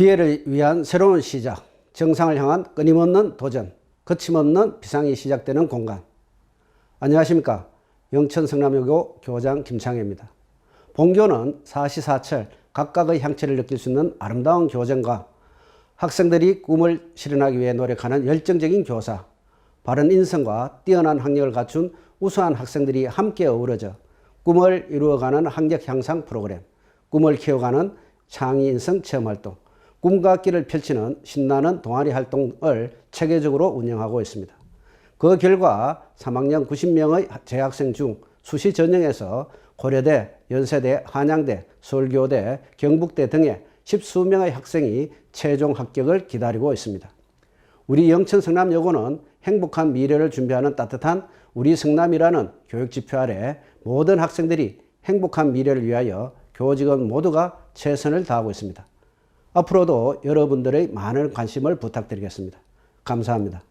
기회를 위한 새로운 시작, 정상을 향한 끊임없는 도전, 거침없는 비상이 시작되는 공간. 안녕하십니까. 영천 성남여고 교장 김창혜입니다. 본교는 사시사철 각각의 향취를 느낄 수 있는 아름다운 교정과 학생들이 꿈을 실현하기 위해 노력하는 열정적인 교사, 바른 인성과 뛰어난 학력을 갖춘 우수한 학생들이 함께 어우러져 꿈을 이루어가는 학력 향상 프로그램, 꿈을 키워가는 창의 인성 체험 활동, 꿈과 끼를 펼치는 신나는 동아리 활동을 체계적으로 운영하고 있습니다. 그 결과 3학년 90명의 재학생 중 수시 전형에서 고려대, 연세대, 한양대, 서울교대, 경북대 등의 십수 명의 학생이 최종 합격을 기다리고 있습니다. 우리 영천 성남여고는 행복한 미래를 준비하는 따뜻한 우리 성남이라는 교육 지표 아래 모든 학생들이 행복한 미래를 위하여 교직원 모두가 최선을 다하고 있습니다. 앞으로도 여러분들의 많은 관심을 부탁드리겠습니다. 감사합니다.